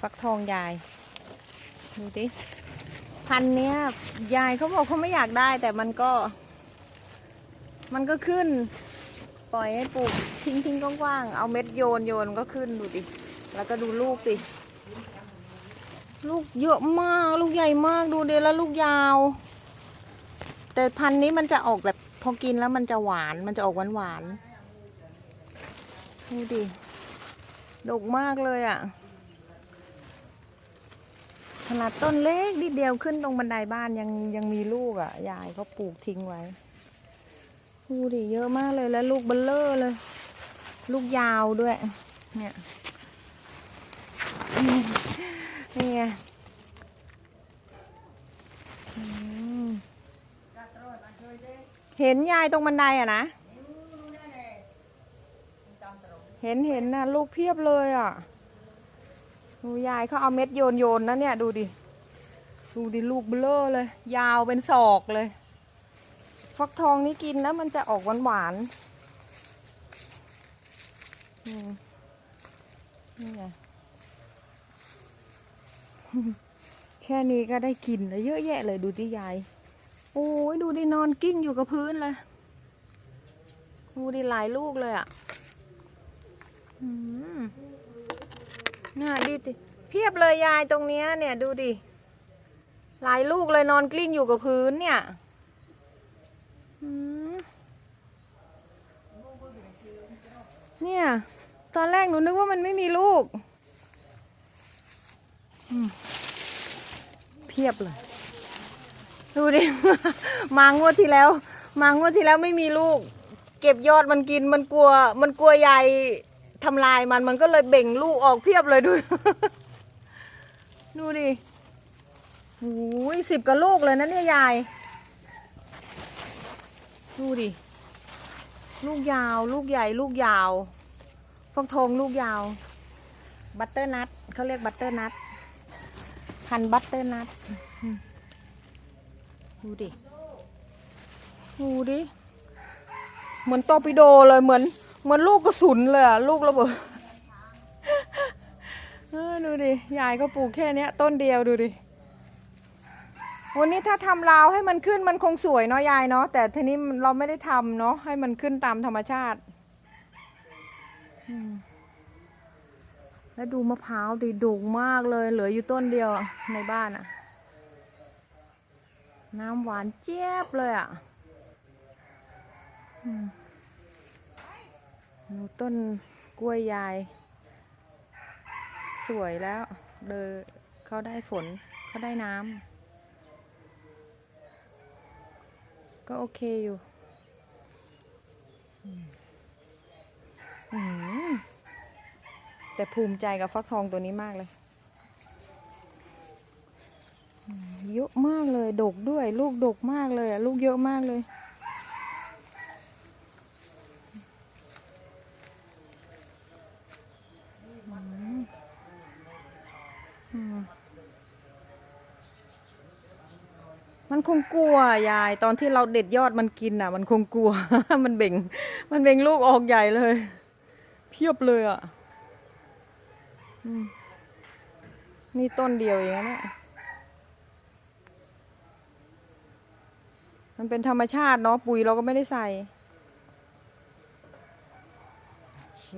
ฟักทองยาย ดูดิพันธ์เนี้ยยายเขาบอกเขาไม่อยากได้ แต่มันก็ มันก็ขึ้น ปล่อยให้ปลูกทิ้งทิ้งกว้างๆเอาเม็ดโยนโยนก็ขึ้นดูดิ แล้วก็ดูลูกสิลูกเยอะมากลูกใหญ่มากดูเดิแล้วลูกยาว แต่พันธ์นี้มันจะออกแบบพอกินแล้วมันจะหวานมันจะออกหวานหวานดูดิดกมากเลยอะ่ะ ขนาดต้นเล็กนิดเดียวขึ้นตรงบันไดบ้านยังยังมีลูกอะ่ะ ยายเขาปลูกทิ้งไว้ดูดิเยอะมากเลยแล้วลูกเบลเลอร์เลย ลูกยาวด้วย เนี่ยนี่ไงเห็นยายตรงบันไดอะนะ เห็นเห็นนะลูกเพียบเลยอะ ดูยายเขาเอาเม็ดโยนโยนนะเนี่ยดูดิ ดูดิลูกเบลอเลย ยาวเป็นศอกเลย ฟักทองนี่กินแล้วมันจะออกหวานหวานนี่ไงแค่นี้ก็ได้กินแล้วเยอะแยะเลยดูที่ยาย โอ้ยดูดินอนกิ้งอยู่กับพื้นเลย ดูดิหลายลูกเลยอะ อืม น่าดีติเพียบเลยยายตรงเนี้ยเนี่ยดูดิ หลายลูกเลยนอนกลิ้งอยู่กับพื้นเนี่ยเนี่ย ตอนแรกหนูนึกว่ามันไม่มีลูก เพียบเลย ดูดิ มางวดที่แล้ว มางวดที่แล้วไม่มีลูก เก็บยอดมันกินมันกลัว มันกลัวยาย ทำลายมันมันก็เลยเบ่งลูกออกเพียบเลยดู ดูดิโอ้ยสิบกว่าลูกเลยนะเนี่ยยาย ดูดิ ลูกยาว ลูกใหญ่ ลูกยาวฟักทองลูกยาว บัตเตอร์นัทเขาเรียกบัตเตอร์นัทพันบัตเตอร์นัทดูดิ ดูดิ เหมือนตอปิโดเลยเหมือน เหมือนลูกกระสุนเลยอะลูกระเบิดดูดิ ยายก็ปลูกแค่นี้ต้นเดียวดูดิ วันนี้ถ้าทำราวให้มันขึ้นมันคงสวยเนาะยายเนาะแต่ทีนี้เราไม่ได้ทำเนาะให้มันขึ้นตามธรรมชาติ แล้วดูมะพร้าวดิดุกมากเลยเหลืออยู่ต้นเดียวในบ้านอะน้ำหวานเจี๊ยบเลยอะอื ต้นกล้วยยาย สวยแล้ว เดอเขาได้ฝนเขาได้น้ำก็โอเคอยู่แต่ภูมิใจกับฟักทองตัวนี้มากเลยเยอะมากเลย ดกด้วย ลูกดกมากเลยลูกเยอะมากเลย มันคงกลัวยาย ตอนที่เราเด็ดยอดมันกินอะ มันคงกลัว มันเบ่ง มันเบ่งลูกออกใหญ่เลย เพียบเลยอะนี่ต้นเดียวเองนะเนี่ยมันเป็นธรรมชาติเนาะปุ๋ยเราก็ไม่ได้ใส่โอเค